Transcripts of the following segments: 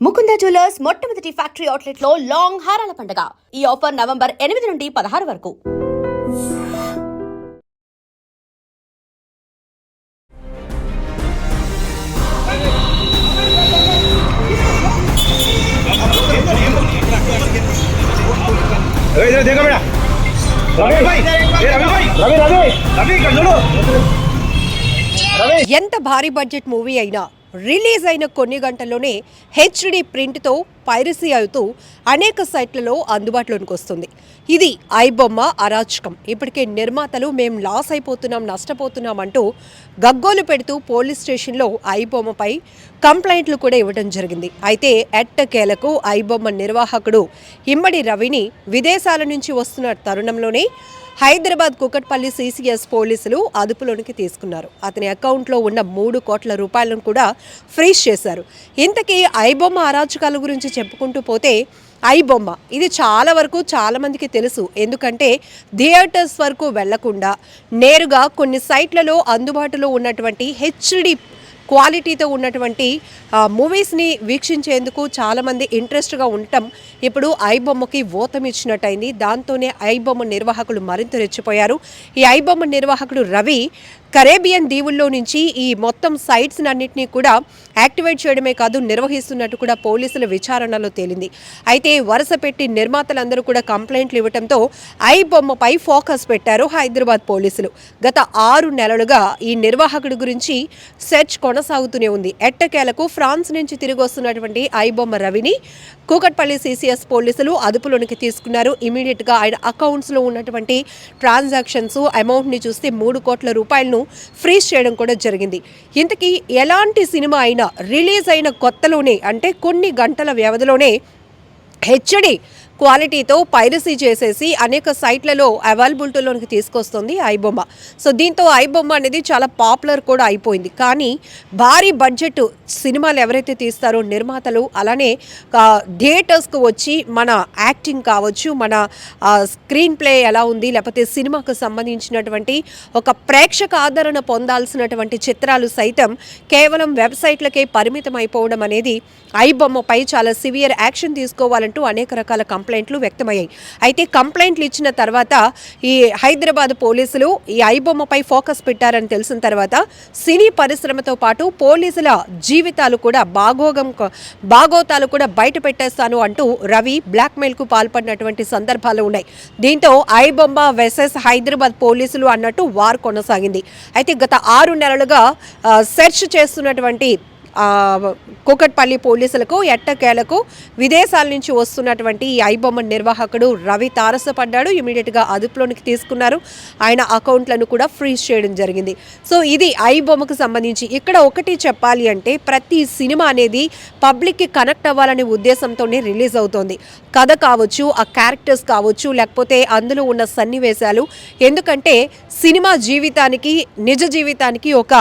Mukunda jewellers మొట్టమొదటి factory outlet లో long హారాల పండుగ ఈ ఆఫర్ నవంబర్ ఎనిమిది నుండి పదహారు వరకు अरे इधर देखो बेटा रवि भाई ए रवि भाई रवि रवि रवि इधर చూడు रवि ఎంత భారీ బడ్జెట్ మూవీ అయినా రిలీజ్ అయిన కొన్ని గంటల్లోనే హెచ్డి ప్రింట్తో పైరసీ అవుతూ అనేక సైట్లలో అందుబాటులోనికి వస్తుంది. ఇది ఐబొమ్మ అరాచకం. ఇప్పటికే నిర్మాతలు మేము లాస్ అయిపోతున్నాం నష్టపోతున్నాం అంటూ గగ్గోలు పెడుతూ పోలీస్ స్టేషన్లో ఐబొమ్మపై కంప్లైంట్లు కూడా ఇవ్వడం జరిగింది. అయితే ఎట్టకేలకు ఐబొమ్మ నిర్వాహకుడు ఇమ్మడి రవిని విదేశాల నుంచి వస్తున్న తరుణంలోనే హైదరాబాద్ కుకట్పల్లి సీసీఎస్ పోలీసులు అదుపులోనికి తీసుకున్నారు. అతని అకౌంట్లో ఉన్న మూడు కోట్ల రూపాయలను కూడా ఫ్రీజ్ చేశారు. ఇంతకీ ఐబొమ్మ అరాచకాల గురించి చెప్పుకుంటూ పోతే ఐబొమ్మ ఇది చాలా వరకు చాలామందికి తెలుసు. ఎందుకంటే థియేటర్స్ వరకు వెళ్ళకుండా నేరుగా కొన్ని సైట్లలో అందుబాటులో ఉన్నటువంటి హెచ్డి క్వాలిటీతో ఉన్నటువంటి మూవీస్ని వీక్షించేందుకు చాలామంది ఇంట్రెస్ట్గా ఉండటం ఇప్పుడు ఐబొమ్మకి ఓతం ఇచ్చినట్టయింది. దాంతోనే ఐబొమ్మ నిర్వాహకులు మరింత రెచ్చిపోయారు. ఈ ఐబొమ్మ నిర్వాహకుడు రవి కరేబియన్ దీవుల్లో నుంచి ఈ మొత్తం సైట్స్ అన్నింటినీ కూడా యాక్టివేట్ చేయడమే కాదు నిర్వహిస్తున్నట్టు కూడా పోలీసుల విచారణలో తేలింది. అయితే వరుస పెట్టి నిర్మాతలందరూ కూడా కంప్లైంట్లు ఇవ్వడంతో ఐ బొమ్మపై ఫోకస్ పెట్టారు హైదరాబాద్ పోలీసులు. గత ఆరు నెలలుగా ఈ నిర్వాహకుడి గురించి సెర్చ్ కొనసాగుతూనే ఉంది. ఎట్టకేలకు ఫ్రాన్స్ నుంచి తిరిగి వస్తున్నటువంటి ఐ బొమ్మ రవిని కూకట్పల్లి సీసీఎస్ పోలీసులు అదుపులోనికి తీసుకున్నారు. ఇమీడియట్గా ఆయన అకౌంట్స్లో ఉన్నటువంటి ట్రాన్సాక్షన్స్ అమౌంట్ని చూస్తే మూడు కోట్ల రూపాయలను ఫ్రీజ్ చేయడం కూడా జరిగింది. ఇంతకీ ఎలాంటి సినిమా అయినా రిలీజ్ అయిన కొత్తలోనే అంటే కొన్ని గంటల వ్యవధిలోనే హెచ్డి క్వాలిటీతో పైరసీ చేసేసి అనేక సైట్లలో అవైలబిలిటీలోనికి తీసుకొస్తుంది ఐబొమ్మ సో దీంతో ఐబొమ్మ అనేది చాలా పాపులర్ కూడా అయిపోయింది. కానీ భారీ బడ్జెట్ సినిమాలు ఎవరైతే తీస్తారో నిర్మాతలు అలానే థియేటర్స్కు వచ్చి మన యాక్టింగ్ కావచ్చు మన స్క్రీన్ ప్లే ఎలా ఉంది లేకపోతే సినిమాకు సంబంధించినటువంటి ఒక ప్రేక్షక ఆదరణ పొందాల్సినటువంటి చిత్రాలు సైతం కేవలం వెబ్సైట్లకే పరిమితం అయిపోవడం అనేది ఐబొమ్మపై చాలా సివియర్ యాక్షన్ తీసుకోవాలంటూ అనేక రకాల కంప్లైంట్లు వ్యక్తమయ్యాయి. అయితే కంప్లైంట్లు ఇచ్చిన తర్వాత ఈ హైదరాబాద్ పోలీసులు ఈ ఐబొమ్మపై ఫోకస్ పెట్టారని తెలిసిన తర్వాత సినీ పరిశ్రమతో పాటు పోలీసుల జీవితాలు కూడా బాగోగం బాగోతాలు కూడా బయట పెట్టేస్తాను అంటూ రవి బ్లాక్మెయిల్కు పాల్పడినటువంటి సందర్భాలు ఉన్నాయి. దీంతో ఐబొమ్మ వెసెస్ హైదరాబాద్ పోలీసులు అన్నట్టు వార్ కొనసాగింది. అయితే గత ఆరు నెలలుగా సెర్చ్ చేస్తున్నటువంటి కూకట్పల్లి పోలీసులకు ఎట్టకేలకు విదేశాల నుంచి వస్తున్నటువంటి ఈ ఐబొమ్మ నిర్వాహకుడు రవి తారసపడ్డాడు. ఇమీడియట్గా అదుపులోనికి తీసుకున్నారు. ఆయన అకౌంట్లను కూడా ఫ్రీజ్ చేయడం జరిగింది. సో ఇది ఐబొమ్మకు సంబంధించి ఇక్కడ ఒకటి చెప్పాలి అంటే ప్రతి సినిమా అనేది పబ్లిక్కి కనెక్ట్ అవ్వాలనే ఉద్దేశంతోనే రిలీజ్ అవుతోంది. కథ కావచ్చు ఆ క్యారెక్టర్స్ కావచ్చు లేకపోతే అందులో ఉన్న సన్నివేశాలు. ఎందుకంటే సినిమా జీవితానికి నిజ జీవితానికి ఒక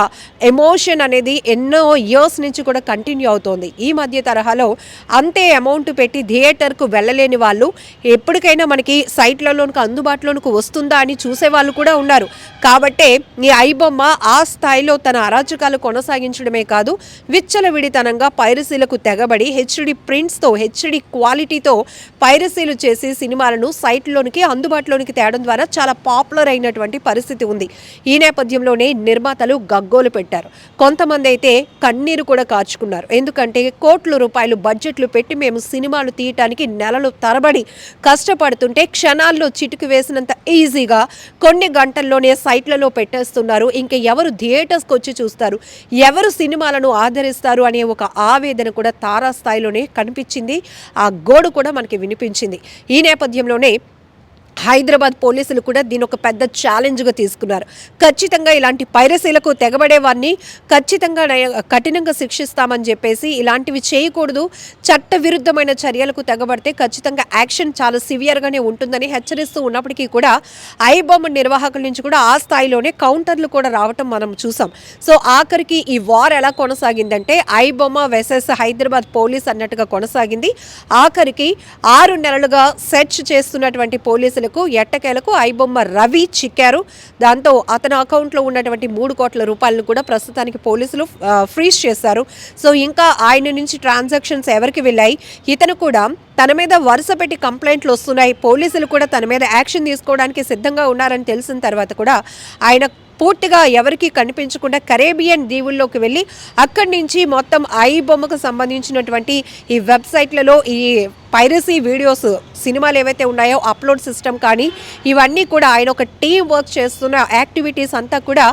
ఎమోషన్ అనేది ఎన్నో ఇయర్స్ నుంచి కూడా కంటిన్యూ అవుతోంది. ఈ మధ్య తరహాలో అంతే అమౌంట్ పెట్టి థియేటర్కు వెళ్ళలేని వాళ్ళు ఎప్పటికైనా మనకి సైట్లలోనికి అందుబాటులోనికి వస్తుందా అని చూసే వాళ్ళు కూడా ఉన్నారు. కాబట్టే ఈ ఐబొమ్మ ఆ స్థాయిలో తన అరాచకాలు కొనసాగించడమే కాదు విచ్చలవిడితనంగా పైరసీలకు తెగబడి హెచ్డి ప్రింట్స్తో హెచ్డి క్వాలిటీతో పైరసీలు చేసి సినిమాలను సైట్లోనికి అందుబాటులోనికి తేవడం ద్వారా చాలా పాపులర్ అయినటువంటి పరిస్థితి ఉంది. ఈ నేపథ్యంలోనే నిర్మాతలు గగ్గోలు పెట్టారు. కొంతమంది అయితే కన్నీరు కూడా కార్చుకున్నారు ఎందుకంటే కోట్ల రూపాయలు బడ్జెట్లు పెట్టి మేము సినిమాలు తీయటానికి నెలలు తరబడి కష్టపడుతుంటే క్షణాల్లో చిటుకు వేసినంత ఈజీగా కొన్ని గంటల్లోనే సైట్లలో పెట్టేస్తున్నారు. ఇంకా ఎవరు థియేటర్స్కి వచ్చి చూస్తారు? ఎవరు సినిమాలను ఆదరిస్తారు? అనే ఒక ఆవేదన కూడా తారాస్థాయిలోనే కనిపించింది. ఆ గోడు కూడా మనకి వినిపించింది. ఈ నేపథ్యంలోనే హైదరాబాద్ పోలీసులు కూడా దీని ఒక పెద్ద ఛాలెంజ్గా తీసుకున్నారు. ఖచ్చితంగా ఇలాంటి పైరసీలకు తెగబడే వారిని ఖచ్చితంగా కఠినంగా శిక్షిస్తామని చెప్పేసి ఇలాంటివి చేయకూడదు. చట్ట విరుద్ధమైన చర్యలకు తెగబడితే ఖచ్చితంగా యాక్షన్ చాలా సివియర్గానే ఉంటుందని హెచ్చరిస్తూ ఉన్నప్పటికీ కూడా ఐబొమ్మ నిర్వాహకుల నుంచి కూడా ఆ స్థాయిలోనే కౌంటర్లు కూడా రావటం మనం చూసాం. సో ఆఖరికి ఈ వార్ ఎలా కొనసాగిందంటే ఐబొమ్మ వెసెస్ హైదరాబాద్ పోలీస్ అన్నట్టుగా కొనసాగింది. ఆఖరికి ఆరు నెలలుగా సెర్చ్ చేస్తున్నటువంటి పోలీసులు ఆయనకు ఎట్టకేలకు ఐబొమ్మ రవి చిక్కారు. దాంతో అతని అకౌంట్లో ఉన్నటువంటి మూడు కోట్ల రూపాయలను కూడా ప్రస్తుతానికి పోలీసులు ఫ్రీజ్ చేశారు. సో ఇంకా ఆయన నుంచి ట్రాన్సాక్షన్స్ ఎవరికి వెళ్ళాయి? ఇతను కూడా తన మీద వరుస పెట్టి కంప్లైంట్లు వస్తున్నాయి. పోలీసులు కూడా తన మీద యాక్షన్ తీసుకోవడానికి సిద్ధంగా ఉన్నారని తెలిసిన తర్వాత కూడా ఆయన పూర్తిగా ఎవరికి కనిపించకుండా కరేబియన్ దీవుల్లోకి వెళ్ళి అక్కడి నుంచి మొత్తం ఐ బొమ్మకు సంబంధించినటువంటి ఈ వెబ్సైట్లలో ఈ పైరసీ వీడియోస్ సినిమాలు ఏవైతే ఉన్నాయో అప్లోడ్ సిస్టమ్ కానీ ఇవన్నీ కూడా ఆయన ఒక టీం వర్క్ చేస్తున్న యాక్టివిటీస్ అంతా కూడా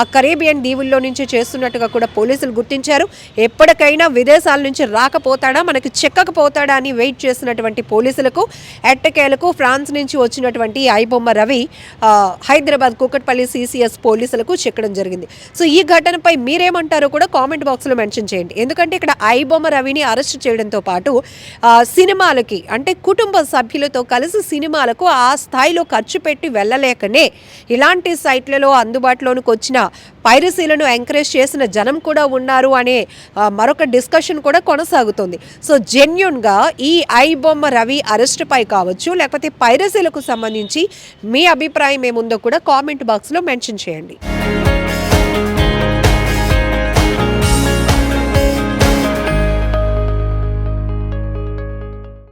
ఆ కరేబియన్ దీవుల్లో నుంచి చేస్తున్నట్టుగా కూడా పోలీసులు గుర్తించారు. ఎప్పటికైనా విదేశాల నుంచి రాకపోతాడా మనకి చెక్కకపోతాడా అని వెయిట్ చేసినటువంటి పోలీసులకు ఎట్టకేలకు ఫ్రాన్స్ నుంచి వచ్చినటువంటి iBomma Ravi Hyderabad Kukatpally C C S పోలీసులకు చెక్కడం జరిగింది. సో ఈ ఘటనపై మీరేమంటారో కూడా కామెంట్ బాక్స్లో మెన్షన్ చేయండి. ఎందుకంటే ఇక్కడ ఐబొమ్మ రవిని అరెస్ట్ చేయడంతో పాటు సినిమా సినిమాలకి అంటే కుటుంబ సభ్యులతో కలిసి సినిమాలకు ఆ స్థాయిలో ఖర్చు పెట్టి వెళ్ళలేకనే ఇలాంటి సైట్లలో అందుబాటులోనికి వచ్చిన పైరసీలను ఎంకరేజ్ చేసిన జనం కూడా ఉన్నారు అనే మరొక డిస్కషన్ కూడా కొనసాగుతుంది. సో జెన్యున్గా ఈ ఐ బొమ్మ రవి అరెస్ట్పై కావచ్చు లేకపోతే పైరసీలకు సంబంధించి మీ అభిప్రాయం ఏముందో కూడా కామెంట్ బాక్స్లో మెన్షన్ చేయండి.